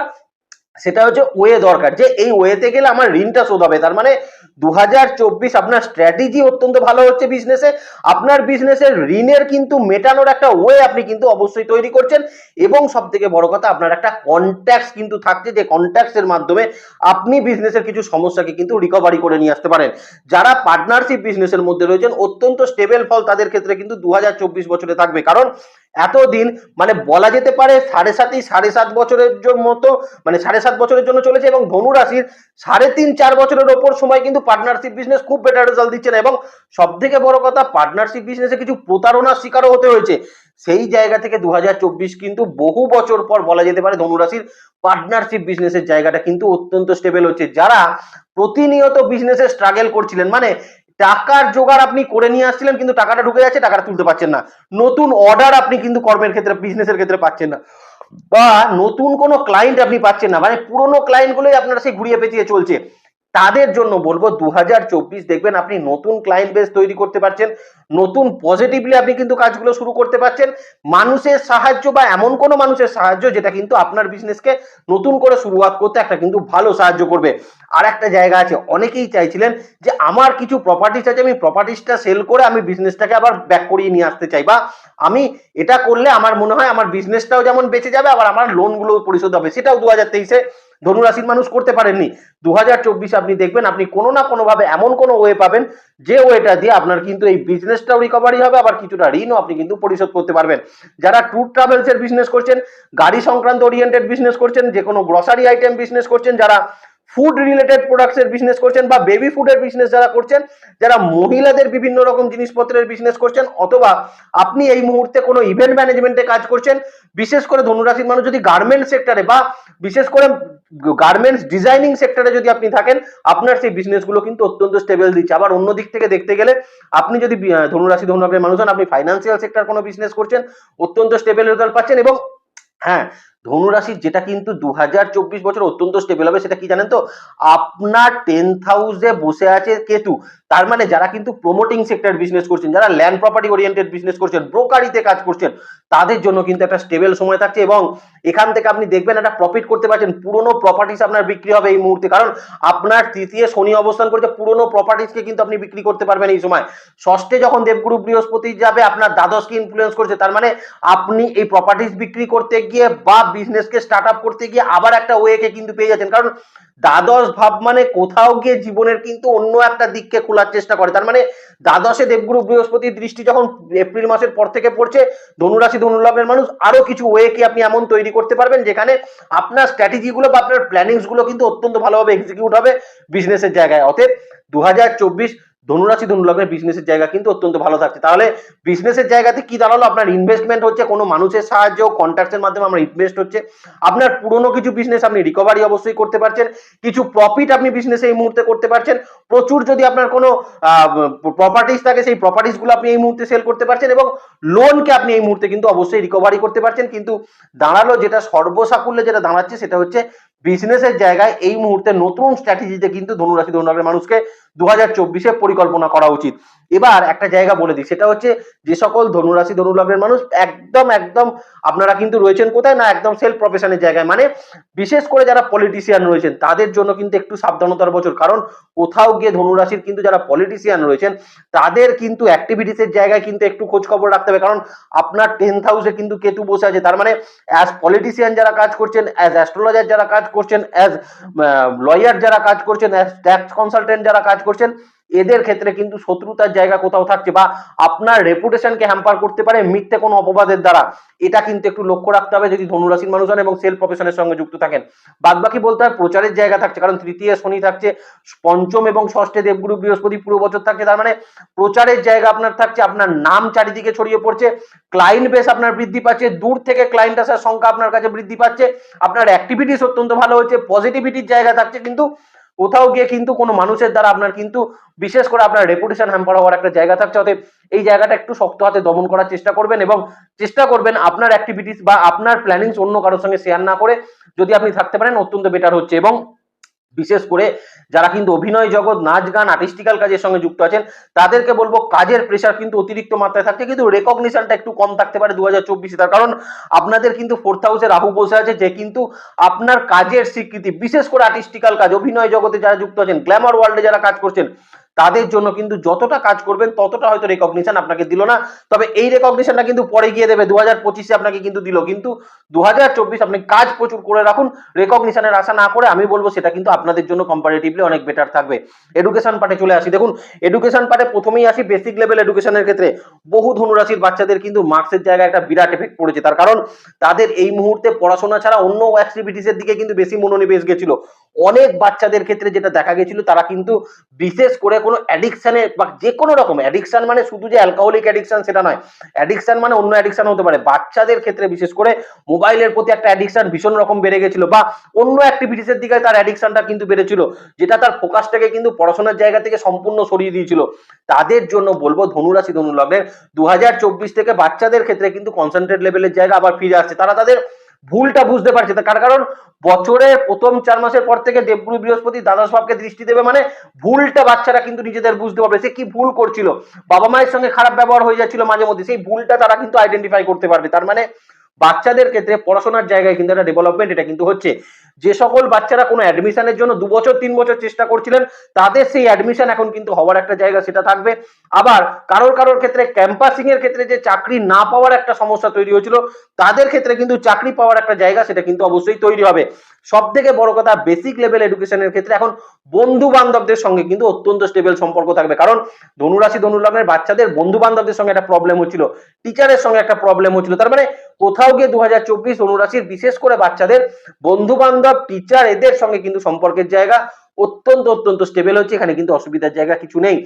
সেটা হচ্ছে ওয়ে দরকার। যে এই ওয়েতে গেলে আমার ঋণটা শোধ হবে। তার মানে দু হাজার চব্বিশ আপনার স্ট্র্যাটেজি অত্যন্ত ভালো হচ্ছে বিজনেসে আপনার বিজনেসের ঋণের কিন্তু মেটানোর একটা ওয়ে আপনি কিন্তু অবশ্যই তৈরি করছেন। এবং সব থেকে বড় কথা, আপনার একটা কন্ট্যাক্ট কিন্তু থাকছে যে কন্ট্যাক্টসের মাধ্যমে আপনি বিজনেসের কিছু সমস্যাকে কিন্তু রিকভারি করে নিয়ে আসতে পারেন। যারা পার্টনারশিপ বিজনেসের মধ্যে রয়েছেন, অত্যন্ত স্টেবল ফল তাদের ক্ষেত্রে কিন্তু দু হাজার চব্বিশ বছরে থাকবে। কারণ এতদিন মানে বলা যেতে পারে সাড়ে সাতই, সাড়ে সাত বছরের মতো মানে সাড়ে সাত বছরের জন্য চলেছে এবং ধনু রাশির সাড়ে তিন, চার বছরের ওপর সময় কিন্তু পার্টনারশিপ বিজনেস খুব বেটার রেজাল্ট দিচ্ছে না। এবং সব থেকে বড় কথা পার্টনারশিপ বিজনেসে কিছু প্রতারণার শিকারও হতে হয়েছে। সেই জায়গা থেকে দু কিন্তু বহু বছর পর বলা যেতে পারে ধনুরাশির পার্টনারশিপ বিজনেসের জায়গাটা কিন্তু অত্যন্ত স্টেবল হচ্ছে। যারা প্রতিনিয়ত বিজনেসে স্ট্রাগল করছিলেন মানে টাকার জোগাড় আপনি করে নিয়ে আসছিলেন, কিন্তু টাকাটা ঢুকে যাচ্ছে, টাকাটা তুলতে পারছেন না। নতুন অর্ডার আপনি কিন্তু কর্মের ক্ষেত্রে বিজনেসের ক্ষেত্রে পাচ্ছেন না। বা নতুন কোনো ক্লায়েন্ট আপনি পাচ্ছেন না মানে পুরোনো ক্লায়েন্টগুলোই আপনারা সেই ঘুরিয়ে পেঁচিয়ে চলছে। তাদের জন্য বলব দু হাজার চব্বিশ দেখবেন আপনি নতুন ক্লায়েন্ট বেস তৈরি করতে পারছেন, নতুন পজিটিভলি আপনি কিন্তু কাজগুলো শুরু করতে পারছেন, মানুষের সাহায্য বা এমন কোনো মানুষের সাহায্য যেটা কিন্তু আপনার বিজনেসকে নতুন করে শুরুয়াত করতে একটা কিন্তু ভালো সাহায্য করবে। আর একটা জায়গা আছে, অনেকেই চাইছিলেন যে আমার কিছু প্রপার্টিস আছে, আমি প্রপার্টিসটা সেল করে আমি বিজনেসটাকে আবার ব্যাক করিয়ে নিয়ে আসতে চাই বা আমি এটা করলে আমার মনে হয় আমার বিজনেসটাও যেমন বেঁচে যাবে, আবার আমার লোনগুলো পরিশোধ হবে। সেটাও দু হাজার তেইশে ধনুরাশির মানুষ করতে পারেননি। দু আপনি দেখবেন, আপনি কোনো না কোনোভাবে এমন কোনো ওয়ে পাবেন, যে ওয়েটা দিয়ে আপনার কিন্তু এই বিজনেসটাও রিকভারি হবে, আবার কিছুটা ঋণও আপনি কিন্তু পরিশোধ করতে পারবেন। যারা ট্যুর ট্রাভেলসের বিজনেস করছেন, গাড়ি সংক্রান্ত ওরিয়েন্টেড বিজনেস করছেন যে কোনো গ্রসারি আইটেম বিজনেস করছেন, যারা ফুড রিলেটেড প্রোডাক্টস এর বিজনেস করছেন বা বেবি ফুডের বিজনেস যারা করছেন, যারা মহিলাদের বিভিন্ন রকম জিনিসপত্রের বিজনেস করছেন অথবা আপনি এই মুহূর্তে কোনো ইভেন্ট ম্যানেজমেন্টে কাজ করছেন, বিশেষ করে ধনুরাশির মানুষ যদি গার্মেন্ট সেক্টরে বা বিশেষ করে গার্মেন্টস ডিজাইনিং সেক্টরে যদি আপনি থাকেন, আপনার সেই বিজনেসগুলো কিন্তু অত্যন্ত স্টেবল দিচ্ছে। আবার অন্য দিক থেকে দেখতে গেলে, আপনি যদি ধনুরাশি ধনুরাশির মানুষ হন, আপনি ফাইন্যান্সিয়াল সেক্টর কোনো বিজনেস করছেন, অত্যন্ত স্টেবল রেজাল্ট পাচ্ছেন এবং হ্যাঁ ধনুরাশির যেটা কিন্তু দু হাজার চব্বিশ বছর অত্যন্ত স্টেবল হবে, সেটা কি জানেন তো? আপনার টেন্থ হাউসে বসে আছে কেতু। তার মানে যারা কিন্তু প্রমোটিং সেক্টর বিজনেস করছেন, যারা ল্যান্ড প্রপার্টি ওরিয়েন্টেড বিজনেস করছেন ব্রোকারিতে কাজ করছেন, তাদের জন্য কিন্তু একটা স্টেবল সময় থাকছে এবং এখান থেকে আপনি দেখবেন একটা প্রফিট করতে পারছেন। পুরনো প্রপার্টিস আপনার বিক্রি হবে এই মুহূর্তে, কারণ আপনার তৃতীয় শনি অবস্থান করছে, পুরনো প্রপার্টিসকে কিন্তু আপনি বিক্রি করতে পারবেন এই সময়। ষষ্ঠে যখন দেবগুরু বৃহস্পতি যাবে, আপনার দ্বাদশকে ইনফ্লুয়েন্স করছে, তার মানে আপনি এই প্রপার্টিস বিক্রি করতে গিয়ে বা বিজনেসকে স্টার্ট আপ করতে গিয়ে আবার একটা ওয়েকে কিন্তু পেয়ে যাচ্ছেন। কারণ দ্বাদশ ভাব মানে কোথাও গিয়ে জীবনের কিন্তু অন্য একটা দিককে খোলার চেষ্টা করে। তার মানে দ্বাদশে দেবগুরু বৃহস্পতির দৃষ্টি যখন এপ্রিল মাসের পর থেকে পড়ছে, ধনুরাশি ধনুলগ্নের মানুষ আরও কিছু ওয়ে কি আপনি এমন তৈরি করতে পারবেন যেখানে আপনার স্ট্র্যাটেজি গুলো বা আপনার প্ল্যানিংসগুলো কিন্তু অত্যন্ত ভালোভাবে এক্সিকিউট হবে বিজনেসের জায়গায়। অতএব দু হাজার চব্বিশ ধনুরাশি ধনুলগ্নের বিজনেসের জায়গা কিন্তু অত্যন্ত ভালো থাকছে। তাহলে বিজনেসের জায়গাতে কি দাঁড়াল? আপনার ইনভেস্টমেন্ট হচ্ছে, কোনো মানুষের সাহায্য কন্ট্রাক্টের মাধ্যমে আমরা ইনভেস্ট হচ্ছে। আপনার পুরনো কিছু বিজনেস আপনি রিকভারি অবশ্যই করতে পারছেন। কিছু প্রফিট আপনি বিজনেসে এই মুহূর্তে করতে পারছেন। প্রচুর যদি আপনার কোনো প্রপার্টিস থাকে, সেই প্রপার্টিসগুলো আপনি এই মুহূর্তে সেল করতে পারছেন এবং লোনকে আপনি এই মুহূর্তে কিন্তু অবশ্যই রিকভারি করতে পারছেন। কিন্তু দাঁড়াল যেটা সর্বসাকুল্যে যেটা দাঁড়াচ্ছে, সেটা হচ্ছে বিজনেসের জায়গায় এই মুহূর্তে নতুন স্ট্র্যাটেজিতে কিন্তু ধনুরাশি ধনুরাগের মানুষকে দু হাজার চব্বিশে পরিকল্পনা করা উচিত। এবার একটা জায়গা বলে দিই, সেটা হচ্ছে যে সকল ধনুরাশি ধনুলগ্নের মানুষ একদম একদম আপনারা কিন্তু রয়েছেন কোথায় না একদম সেলফ প্রফেশনের জায়গায়। মানে বিশেষ করে যারা পলিটিশিয়ান রয়েছেন, তাদের জন্য কিন্তু একটু সাবধানতার বছর। কারণ কোথাও গিয়ে ধনুরাশির কিন্তু যারা পলিটিশিয়ান রয়েছেন, তাদের কিন্তু অ্যাক্টিভিটিসের জায়গায় কিন্তু একটু খোঁজ খবর রাখতে হবে। কারণ আপনার টেন্থ হাউসে কিন্তু কেতু বসে আছে। তার মানে অ্যাজ পলিটিশিয়ান যারা কাজ করছেন অ্যাজ অ্যাস্ট্রোলজার যারা কাজ করছেন অ্যাজ লয়ার যারা কাজ করছেন অ্যাজ ট্যাক্স কনসালটেন্ট যারা কাজ করছেন, এদের ক্ষেত্রে কিন্তু শত্রুতার জায়গা কোথাও থাকছে বা আপনার রেপুটেশনকে হ্যাম্পার করতে পারে মিথ্যে কোনো অপবাদের দ্বারা। এটা কিন্তু একটু লক্ষ্য রাখতে হবে যদি ধনুরাশির মানুষ হন এবং সেলফ প্রফেশনের সঙ্গে যুক্ত থাকেন। বাদ বাকি বলতে হয়, প্রচারের জায়গা থাকছে, কারণ তৃতীয় শনি থাকছে, পঞ্চম এবং ষষ্ঠে দেবগুরু বৃহস্পতি পুরো বছর থাকছে, তার মানে প্রচারের জায়গা আপনার থাকছে, আপনার নাম চারিদিকে ছড়িয়ে পড়ছে ক্লায়েন্ট বেস আপনার বৃদ্ধি পাচ্ছে, দূর থেকে ক্লায়েন্ট আসার সংখ্যা আপনার কাছে বৃদ্ধি পাচ্ছে, আপনার অ্যাক্টিভিটিস অত্যন্ত ভালো হচ্ছে পজিটিভিটির জায়গা থাকছে, কিন্তু কোথাও গিয়ে কিন্তু কোনো মানুষের দ্বারা আপনার কিন্তু বিশেষ করে আপনার রেপুটেশন হ্যাম্পার হওয়ার একটা জায়গা থাকছে। অতএব এই জায়গাটা একটু শক্ত হাতে দমন করার চেষ্টা করবেন এবং চেষ্টা করবেন আপনার অ্যাক্টিভিটিস বা আপনার প্ল্যানিংস অন্য কারোর সঙ্গে শেয়ার না করে যদি আপনি থাকতে পারেন, অত্যন্ত বেটার হচ্ছে। এবং বিশেষ করে যারা কিন্তু অভিনয় জগৎ, নাচ গান আর্টিস্টিক্যাল কাজের সঙ্গে যুক্ত আছেন, তাদেরকে বলব কাজের প্রেশার কিন্তু অতিরিক্ত মাত্রায় থাকছে। কিন্তু রেকগনিশনটা একটু কম থাকতে পারে দু হাজার চব্বিশে। তার কারণ আপনাদের কিন্তু ফোর্থ হাউসে রাহু বসে আছে, যে কিন্তু আপনার কাজের স্বীকৃতি, বিশেষ করে আর্টিস্টিক্যাল কাজ, অভিনয় জগতে যারা যুক্ত আছেন গ্ল্যামার ওয়ার্ল্ডে যারা কাজ করছেন তাদের জন্য কিন্তু যতটা কাজ করবেন, ততটা হয়তো রেকগনিশন আপনাকে দিল না। তবে এই রেকগনিশনটা কিন্তু পরে গিয়ে দেবে। দু হাজার পঁচিশে আপনাকে কিন্তু দিল। কিন্তু দু হাজার চব্বিশ আপনি কাজ প্রচুর করে রাখুন। রেকগনিশনের আশা না করে আমি বলব সেটা কিন্তু আপনাদের জন্য কম্পারেটিভলি অনেক বেটার থাকবে। এডুকেশন পার্টে চলে আসি। দেখুন এডুকেশন পার্টে প্রথমেই আসি বেসিক লেভেল এডুকেশনের ক্ষেত্রে। বহু ধনুরাশির বাচ্চাদের কিন্তু মার্কসের জায়গায় একটা বিরাট এফেক্ট পড়েছে। তার কারণ, তাদের এই মুহূর্তে পড়াশোনা ছাড়া অন্য অ্যাক্টিভিটিসের দিকে কিন্তু বেশি মনোনিবেশ গেছিল। অনেক বাচ্চাদের ক্ষেত্রে যেটা দেখা গেছিল, তারা কিন্তু বিশেষ করে কোনো অ্যাডিকশানে বা যে কোনো রকম অ্যাডিকশান মানে শুধু যে অ্যালকোহলিক অ্যাডিকশান সেটা নয় অ্যাডিকশান মানে অন্য অ্যাডিকশান হতে পারে। বাচ্চাদের ক্ষেত্রে বিশেষ করে মোবাইলের প্রতি একটা অ্যাডিকশান ভীষণ রকম বেড়ে গেছিল বা অন্য অ্যাক্টিভিটিসের দিকে তার অ্যাডিকশানটা কিন্তু বেড়েছিল, যেটা তার ফোকাসটাকে কিন্তু পড়াশোনার জায়গা থেকে সম্পূর্ণ সরিয়ে দিয়েছিল। তাদের জন্য বলব ধনুরাশি ধনুলগ্নের দু থেকে বাচ্চাদের ক্ষেত্রে কিন্তু কনসেন্ট্রেট লেভেলের জায়গা আবার ফিরে আসছে। তারা তাদের ভুলটা বুঝতে পারছে তার কার- কারণ বছরে প্রথম চার মাসের পর থেকে দেবগুরু বৃহস্পতি দ্বাদশ ভাবকে দৃষ্টি দেবে মানে ভুলটা বাচ্চারা কিন্তু নিজেদের বুঝতে পারবে। সে কি ভুল করছিল? বাবা মায়ের সঙ্গে খারাপ ব্যবহার হয়ে যাচ্ছিল মাঝে মধ্যে। সেই ভুলটা তারা কিন্তু আইডেন্টিফাই করতে পারবে। তার মানে বাচ্চাদের ক্ষেত্রে পড়াশোনার জায়গায় কিন্তু একটা ডেভেলপমেন্ট এটা কিন্তু হচ্ছে। যে সকল বাচ্চারা কোনো অ্যাডমিশনের জন্য দু বছর, তিন বছর চেষ্টা করছিলেন, তাদের সেই অ্যাডমিশন এখন কিন্তু হওয়ার একটা জায়গা সেটা থাকবে। আবার কারোর কারোর ক্ষেত্রে ক্যাম্পাসিং এর ক্ষেত্রে যে চাকরি না পাওয়ার একটা সমস্যা তৈরি হয়েছিল, তাদের ক্ষেত্রে কিন্তু চাকরি পাওয়ার একটা জায়গা সেটা কিন্তু অবশ্যই তৈরি হবে। সব থেকে বড় কথা বেসিক লেভেল এডুকেশনের ক্ষেত্রে এখন বন্ধু বান্ধবদের সঙ্গে কিন্তু অত্যন্ত স্টেবল সম্পর্ক থাকবে। কারণ ধনুরাশি ধনুলগ্নের বাচ্চাদের বন্ধু বান্ধবদের সঙ্গে একটা প্রবলেম হচ্ছিল টিচারের সঙ্গে একটা প্রবলেম হচ্ছিল। তার মানে কোথাও গিয়ে দু হাজার চব্বিশ বিশেষ করে বাচ্চাদের বন্ধু বান্ধব টিচার এদের সঙ্গে কিন্তু সম্পর্কের জায়গা অত্যন্ত অত্যন্ত স্টেবেল হচ্ছে। এখানে কিন্তু অসুবিধার জায়গা কিছু নেই।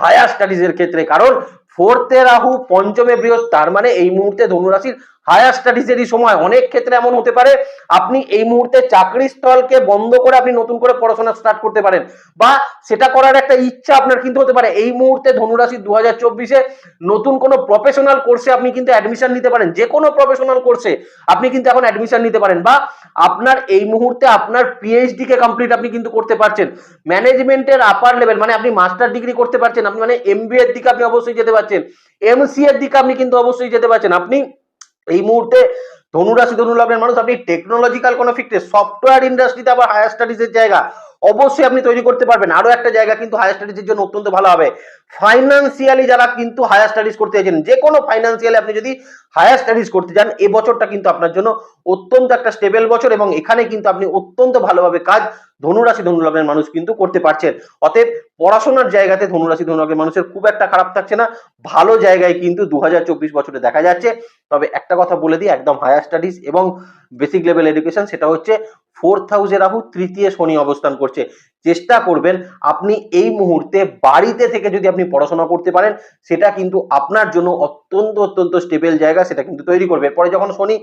হায়ার স্টাডিজ এর ক্ষেত্রে, কারণ ফোর্থে রাহু, পঞ্চমে বৃহস্পতি, তার মানে এই মুহূর্তে ধনুরাশির হায়ার স্টাডিজেরই সময়। অনেক ক্ষেত্রে এমন হতে পারে, আপনি এই মুহূর্তে চাকরি স্থলকে বন্ধ করে আপনি নতুন করে পড়াশোনা স্টার্ট করতে পারেন। বা সেটা করার একটা ইচ্ছা আপনার কিন্তু হতে পারে। এই মুহূর্তে ধনুরাশি দু হাজার চব্বিশে নতুন কোনো প্রফেশনাল কোর্সে আপনি কিন্তু অ্যাডমিশন নিতে পারেন। যে কোনো প্রফেশনাল কোর্সে আপনি কিন্তু এখন অ্যাডমিশন নিতে পারেন। বা আপনার এই মুহূর্তে আপনার পিএইচডি কে কমপ্লিট আপনি কিন্তু করতে পারছেন। ম্যানেজমেন্টের আপার লেভেল মানে আপনি মাস্টার ডিগ্রি করতে পারছেন। আপনি মানে এমবিএ এর দিকে আপনি অবশ্যই যেতে পারছেন। এমসি এর দিকে আপনি কিন্তু অবশ্যই যেতে পারছেন। আপনি এই মুহূর্তে ধনুরাশি ধনুলগ্নের মানুষ, আপনি টেকনোলজিক্যাল কোনো ফিক্টে সফটওয়্যার ইন্ডাস্ট্রিতে আবার হায়ার স্টাডিজের জায়গা। অবশ্যই আপনি তৈরি করতে পারবেন। আরও একটা জায়গা কিন্তু হায়ার স্টাডিজের জন্য অত্যন্ত ভালো হবে। ফাইন্যান্সিয়ালি যারা কিন্তু হায়ার স্টাডিজ করতে চাইছেন, যে কোনো ফাইন্যান্সিয়ালি আপনি যদি হায়ার স্টাডিজ করতে চান, এ বছরটা কিন্তু আপনার জন্য অত্যন্ত একটা স্টেবল বছর এবং এখানে কিন্তু আপনি অত্যন্ত ভালোভাবে কাজ ধনুরাশি ধনুলগ্নের মানুষ কিন্তু করতে পারছেন। অতএব পড়াশোনার জায়গাতে ধনুরাশি ধনুলগ্নের মানুষের খুব একটা খারাপ থাকছে না। ভালো জায়গায় কিন্তু দু হাজার চব্বিশ বছরে দেখা যাচ্ছে। তবে একটা কথা বলে দিই, একদম হায়ার স্টাডিজ এবং বেসিক লেভেল এডুকেশন সেটা হচ্ছে ফোর্থ হাউসে রাহু তৃতীয় শনি অবস্থান করছে। চেষ্টা করবেন আপনি এই মুহূর্তে বাড়িতে থেকে যদি আপনি পড়াশোনা করতে পারেন, সেটা কিন্তু আপনার জন্য অত্যন্ত অত্যন্ত স্টেবল জায়গা, সেটা কিন্তু তৈরি করবে। পরে যখন শনি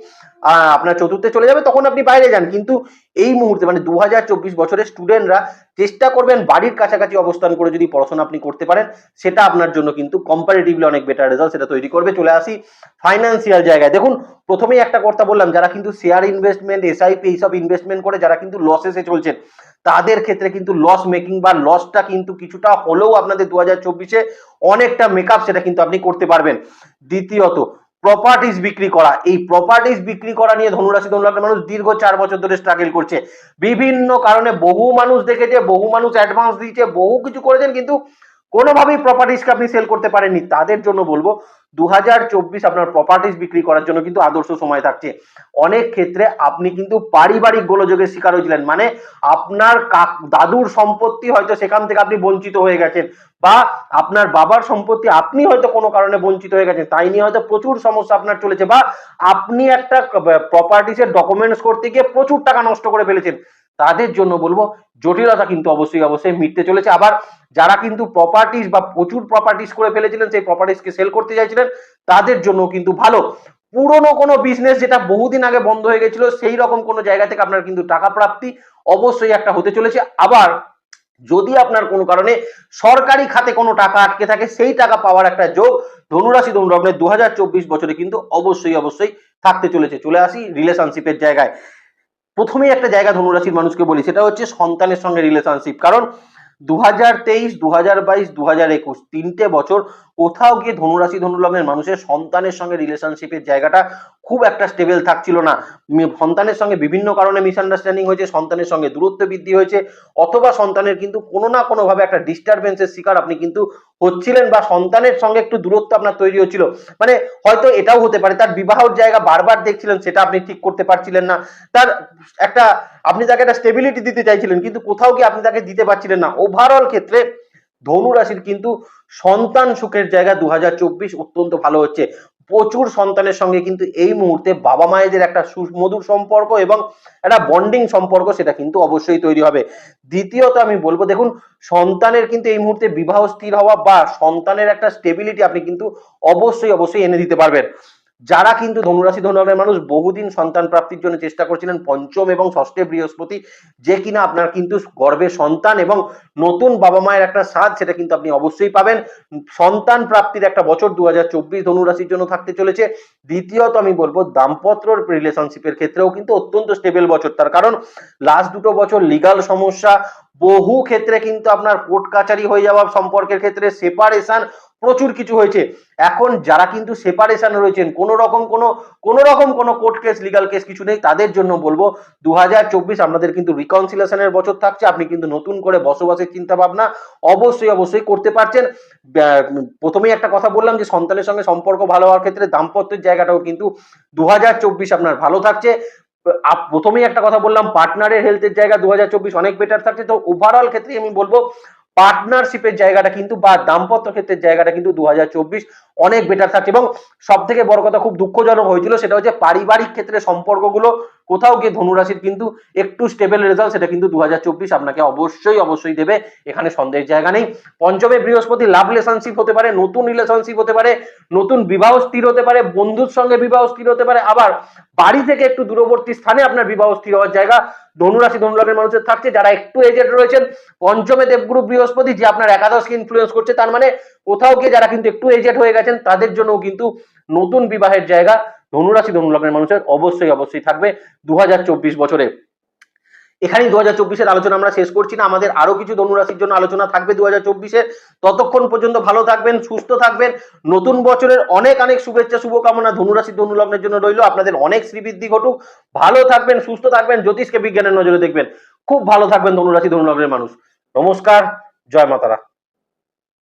আপনার চতুর্থে চলে যাবে, তখন আপনি বাইরে যান। কিন্তু এই মুহূর্তে মানে দু হাজার চব্বিশ বছরের স্টুডেন্টরা চেষ্টা করবেন বাড়ির কাছাকাছি অবস্থান করে যদি পড়াশোনা আপনি করতে পারেন, সেটা আপনার জন্য কিন্তু কম্পারেটিভলি অনেক বেটার রেজাল্ট সেটা তৈরি করবে। চলে আসি ফাইন্যান্সিয়াল জায়গায়। দেখুন, প্রথমেই একটা কথা বললাম, যারা কিন্তু শেয়ার ইনভেস্টমেন্ট এসআইপি এইসব ইনভেস্টমেন্ট করে, যারা কিন্তু লসেসে চলছেন তাদের ক্ষেত্রে কিন্তু লস মেকিং বা লসটা কিন্তু কিছুটা হলেও আপনাদের দু হাজার চব্বিশে অনেকটা মেকআপ সেটা কিন্তু আপনি করতে পারবেন। দ্বিতীয়ত প্রপার্টিজ বিক্রি করা। এই প্রপার্টিজ বিক্রি করা নিয়ে ধনুরাশি ধনুরাশি মানুষ দীর্ঘ চার বছর ধরে স্ট্রাগল করছে। বিভিন্ন কারণে বহু মানুষ দেখেছে, বহু মানুষ অ্যাডভান্স দিয়েছে, বহু কিছু করেছেন কিন্তু কোনোভাবেই প্রপার্টিজকে আপনি সেল করতে পারেননি, তাদের জন্য বলব দু হাজার চব্বিশ আপনার প্রপার্টিস বিক্রি করার জন্য কিন্তু আদর্শ সময় থাকছে। অনেক ক্ষেত্রে আপনি কিন্তু পারিবারিক গোলযোগের শিকার হয়েছিলেন মানে আপনার দাদুর সম্পত্তি হয়তো সেখান থেকে আপনি বঞ্চিত হয়ে গেছেন, বা আপনার বাবার সম্পত্তি আপনি হয়তো কোনো কারণে বঞ্চিত হয়ে গেছেন, তাই নিয়ে হয়তো প্রচুর সমস্যা আপনার চলেছে, বা আপনি একটা প্রপার্টিসের ডকুমেন্টস করতে গিয়ে প্রচুর টাকা নষ্ট করে ফেলেছেন। তাদের জন্য বলব, জটিলতা কিন্তু অবশ্যই অবশ্যই মিটতে চলেছে। আবার যারা কিন্তু প্রপার্টিস বা প্রচুর প্রপার্টিস করে ফেলেছিলেন, সেই প্রপার্টিসকে সেল করতে চাইছিলেন, তাদের জন্য কিন্তু ভালো। পুরনো কোনো বিজনেস যেটা বহুদিন আগে বন্ধ হয়ে গেছিল, সেই রকম কোনো জায়গা থেকে আপনার কিন্তু টাকা প্রাপ্তি অবশ্যই একটা হতে চলেছে। আবার যদি আপনার কোনো কারণে সরকারি খাতে কোনো টাকা আটকে থাকে, সেই টাকা পাওয়ার একটা যোগ ধনুরাশি ধনুলগ্নের দু বছরে কিন্তু অবশ্যই অবশ্যই থাকতে চলেছে। চলে আসি রিলেশনশিপের জায়গায়। প্রথমেই একটা জায়গা ধনুরাশির মানুষকে বলি, সেটা হচ্ছে সন্তানের সঙ্গে রিলেশনশিপ কারণ দু হাজার তেইশ দু হাজার বাইশ দু হাজার একুশ তিনটে বছর কোথাও গিয়ে ধনুরাশি, ধনুলগ্নের মানুষের সন্তানের সঙ্গে রিলেশনশিপের জায়গাটা খুব একটা স্টেবল থাকছিল না। সন্তানের সঙ্গে বিভিন্ন কারণে মিসআন্ডারস্ট্যান্ডিং হয়েছে, সন্তানের সঙ্গে দূরত্ব বৃদ্ধি হয়েছে, অথবা সন্তানের কিন্তু কোনো না কোনোভাবে একটা ডিস্টারবেন্সের শিকার আপনি কিন্তু হচ্ছিলেন বা সন্তানের সঙ্গে একটু দূরত্ব আপনার তৈরি হচ্ছিল। মানে হয়তো এটাও হতে পারে, তার বিবাহর জায়গা বারবার দেখছিলেন, সেটা আপনি ঠিক করতে পারছিলেন না। তার একটা, আপনি তাকে একটা স্টেবিলিটি দিতে চাইছিলেন, কিন্তু কোথাও গিয়ে আপনি তাকে দিতে পারছিলেন না। ওভারঅল ক্ষেত্রে ধনু রাশির কিন্তু সন্তান সুখের জায়গা দু হাজার চব্বিশ অত্যন্ত ভালো হচ্ছে। প্রচুর সন্তানের সঙ্গে কিন্তু এই মুহূর্তে বাবা মায়েদের একটা সুমধুর সম্পর্ক এবং একটা বন্ডিং সম্পর্ক সেটা কিন্তু অবশ্যই তৈরি হবে। দ্বিতীয়ত আমি বলব, দেখুন, সন্তানের কিন্তু এই মুহূর্তে বিবাহ স্থির হওয়া বা সন্তানের একটা স্টেবিলিটি আপনি কিন্তু অবশ্যই অবশ্যই এনে দিতে পারবেন। যারা কিন্তু ধনুরাশি ধনুরাশির মানুষ বহুদিন সন্তান প্রাপ্তির জন্য চেষ্টা করছিলেন পঞ্চম এবং ষষ্ঠে বৃহস্পতি, যে কিনা আপনার কিন্তু গর্ভে সন্তান এবং নতুন বাবা মায়ের একটা স্বাদ সেটা কিন্তু আপনি অবশ্যই পাবেন। সন্তান প্রাপ্তির একটা বছর দু হাজার চব্বিশ ধনুরাশির জন্য থাকতে চলেছে। দ্বিতীয়ত আমি বলব দাম্পত্য রিলেশনশিপের ক্ষেত্রেও কিন্তু অত্যন্ত স্টেবল বছর। তার কারণ লাস্ট দুটো বছর লিগাল সমস্যা বহু ক্ষেত্রে কিন্তু আপনার কোর্ট কাচারি হয়ে যাওয়া সম্পর্কের ক্ষেত্রে সেপারেশন প্রচুর কিছু হয়েছে। এখন যারা কিন্তু সেপারেশনে রয়েছেন, কোনো রকম কোনো কোনো রকম কোনো কোর্ট কেস লিগাল কেস কিছু নেই, তাদের জন্য বলব দু হাজার চব্বিশ আপনাদের কিন্তু রিকনসিলেশনের বছর থাকছে, আপনি কিন্তু নতুন করে বসবাসের চিন্তা ভাবনা অবশ্যই অবশ্যই করতে পারছেন। প্রথমেই একটা কথা বললাম যে, সন্তানের সঙ্গে সম্পর্ক ভালো হওয়ার ক্ষেত্রে দাম্পত্যের জায়গাটাও কিন্তু দু হাজার চব্বিশ আপনার ভালো থাকছে। প্রথমেই একটা কথা বললাম পার্টনারের হেলথের জায়গা দু হাজার চব্বিশ অনেক বেটার থাকছে। তো ওভারঅল ক্ষেত্রে আমি বলব পার্টনারশিপের জায়গাটা কিন্তু বা দাম্পত্য ক্ষেত্রের জায়গাটা কিন্তু দু হাজার চব্বিশ অনেক বেটার থাকছে। এবং সব থেকে বড় কথা খুব দুঃখজনক হয়েছিল সেটা হচ্ছে পারিবারিক ক্ষেত্রে সম্পর্কগুলো কোথাও গিয়ে ধনুরাশির কিন্তু একটু স্টেবল রেজাল্ট সেটা কিন্তু দুহাজার চব্বিশ আপনাকে অবশ্যই অবশ্যই দেবে। এখানে সন্দেহের জায়গা নেই। পঞ্চমে বৃহস্পতি লাভ রিলেশনশিপ হতে পারে, নতুন রিলেশনশিপ হতে পারে, নতুন বিবাহ স্থির হতে পারে, বন্ধুর সঙ্গে বিবাহ স্থির হতে পারে, আবার বাড়ি থেকে একটু দূরবর্তী স্থানে আপনার বিবাহ স্থির হওয়ার জায়গা ধনুরাশি, ধনুলগ্নের মানুষের থাকছে, যারা একটু এজেড রয়েছেন। পঞ্চমে দেবগুরু বৃহস্পতি, যে আপনার একাদশকে ইনফ্লুয়েন্স করছে, তার মানে কোথাও গিয়ে যারা কিন্তু একটু এজেড হয়ে গেছেন, তাদের জন্য কিন্তু নতুন বিবাহের জায়গা ধনুরাশি ধনুলগ্নের মানুষের অবশ্যই অবশ্যই থাকবে দু হাজার চব্বিশ বছরে। এখানেই দু হাজার চব্বিশের আলোচনা আমরা শেষ করছি না, আমাদের আরও কিছু ধনুরাশির জন্য আলোচনা থাকবে দু হাজার চব্বিশে। ততক্ষণ পর্যন্ত ভালো থাকবেন, সুস্থ থাকবেন। নতুন বছরের অনেক অনেক শুভেচ্ছা, শুভকামনা ধনুরাশি ধনুলগ্নের জন্য রইল। আপনাদের অনেক শ্রীবৃদ্ধি ঘটুক। ভালো থাকবেন, সুস্থ থাকবেন, জ্যোতিষকে বিজ্ঞানের নজরে দেখবেন। খুব ভালো থাকবেন ধনুরাশি ধনুলগ্নের মানুষ। নমস্কার, জয় মাতারা।